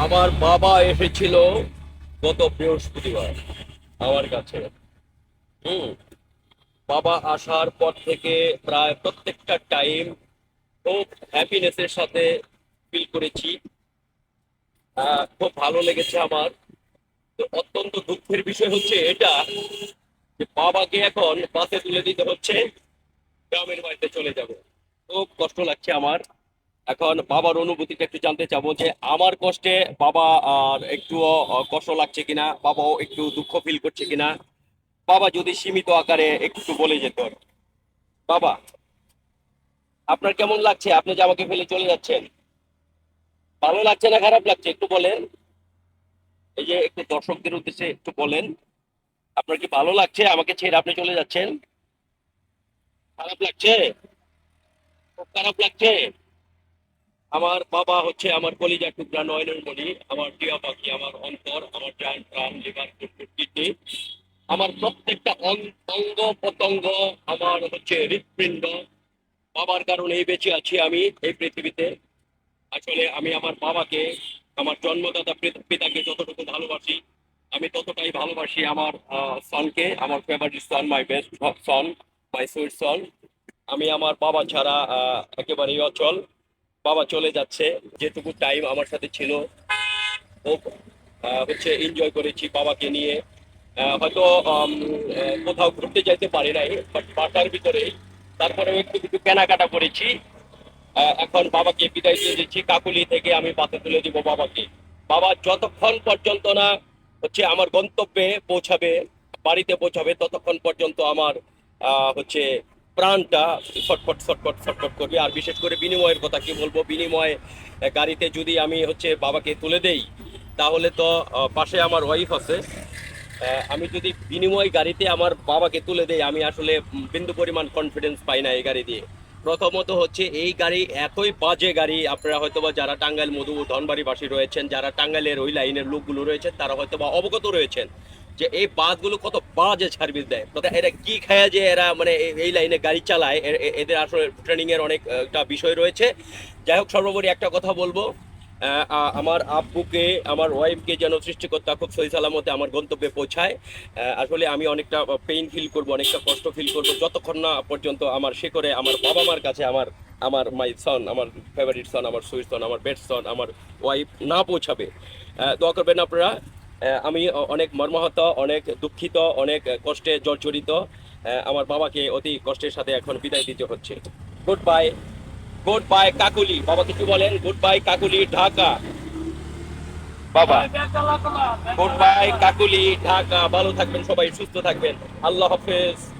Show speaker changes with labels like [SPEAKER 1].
[SPEAKER 1] আমার বাবা এসেছিল গত বৃহস্পতিবার আমার কাছে। হুম। বাবা আসার পর থেকে প্রায় প্রত্যেকটা টাইম খুব হ্যাপিনেসের সাথে ফিল করেছি। খুব ভালো লেগেছে আমার। তো অত্যন্ত দুঃখের বিষয় হচ্ছে এটা যে বাবাকে এখন বাসে তুলে দিতে হচ্ছে, গ্রামের বাড়িতে চলে যাব। খুব কষ্ট লাগছে আমার। এখন বাবার অনুভূতিটা একটু জানতে চাবো যে আমার কষ্টে বাবা আর একটু কষ্ট লাগছে কিনা? বাবাও একটু দুঃখ ফিল করছে কিনা? বাবা যদি সীমিত আকারে একটু বলে যেত। বাবা, আপনার কেমন লাগছে? আপনি যে আমাকে ফেলে চলে যাচ্ছেন। ভালো লাগছে না খারাপ লাগছে? একটু বলেন। এই যে একটু দর্শকদের উদ্দেশ্যে একটু বলেন। আপনার কি ভালো লাগছে? আমাকে ছেড়ে আপনি চলে যাচ্ছেন? খারাপ লাগছে? খুব খারাপ লাগছে? আমার বাবা হচ্ছে আমার কলিজা টুকরা নয়নের মণি, আমার টিয়া পাখি, আমার অন্তর, আমার জান, প্রাণ, লিভার কিডনি। আমার প্রত্যেকটা অঙ্গ প্রত্যঙ্গ আমার হচ্ছে হৃৎপিণ্ড। বাবার কারণেই বেঁচে আছি আমি এই পৃথিবীতে। আসলে আমি আমার বাবাকে, আমার জন্মদাতা পিত- পিতাকে যতটুকু ভালোবাসি, আমি ততটাই ভালোবাসি আমার সনকে আমার favourite son my best son my sweet son আমি আমার বাবা ছাড়া একেবারেই অচল। বাবা চলে যাচ্ছে। যেটুকু টাইম আমার সাথে ছিল, ও হচ্ছে এনজয় করেছি বাবাকে নিয়ে। হয়তো কোথাও ঘুরতে যাইতে পারি নাই বাট বাসার ভিতরেই। তারপরেও একটু একটু কেনাকাটা করেছি। এখন বাবাকে বিদায় দিয়ে দিচ্ছি। কাকুলি থেকে আমি পাতে তুলে দিব বাবাকে। বাবা যতক্ষণ পর্যন্ত না হচ্ছে আমার গন্তব্যে পৌঁছাবে, বাড়িতে পৌঁছাবে, ততক্ষণ পর্যন্ত আমার হচ্ছে প্রাণটা ছটফট ছটফট ছটফট করবে। আর বিশেষ করে বিনিময়ের কথা কি বলব? বিনিময়ে গাড়িতে যদি আমি হচ্ছে বাবাকে তুলে দেই, তাহলে তো পাশে আমার ওয়াইফ আছে। আমি যদি বিনিময় গাড়িতে আমার বাবাকে তুলে দেই, আমি আসলে বিন্দু পরিমাণ কনফিডেন্স পাই না এই গাড়ি দিয়ে। প্রথমত হচ্ছে এই গাড়ি এতই বাজে গাড়ি, আপনারা হয়তোবা যারা টাঙ্গাইল মধু ধনবাড়িবাসী রয়েছেন, যারা টাঙ্গাইলের ওই লাইনের লোকগুলো রয়েছেন, তারা হয়তোবা অবগত রয়েছেন। যে এই বাসগুলো কত বাজে সার্ভিস দেয়। এরা কি খায় যে এরা মানে এই- লাইনে গাড়ি চালায় এদের আসলে ট্রেনিং এর অনেক আহ, একটা বিষয় রয়েছে। যাই হোক সর্বোপরি একটা কথা বলব। আমার আব্বুকে আমার ওয়াইফকে যেন সৃষ্টিকর্তা খুব সহি সালামতে আমার গন্তব্যে পৌঁছায়। আসলে আমি অনেকটা পেইন ফিল করব অনেকটা কষ্ট ফিল করব। যতক্ষণ না পর্যন্ত আমার শেখরে আমার বাবা মার কাছে আমার আমার মাই সন আমার ফেভারিট সন আমার সুইট সন আমার বেস্ট সন আমার ওয়াইফ না পৌঁছাবে। দোয়া করবেন আপনারা। আমি অনেক মর্মাহত, অনেক দুঃখিত, অনেক কষ্টে জর্জরিত। আমার বাবাকে অতি কষ্টের সাথে এখন বিদায় দিতে হচ্ছে। Good bye good bye Kakuli. বাবা কিছু বলেন? Good bye Kakuli Dhaka. বাবা গুড বাই কাকুলি ঢাকা। ভালো থাকবেন সবাই, সুস্থ থাকবেন। আল্লাহ হাফেজ।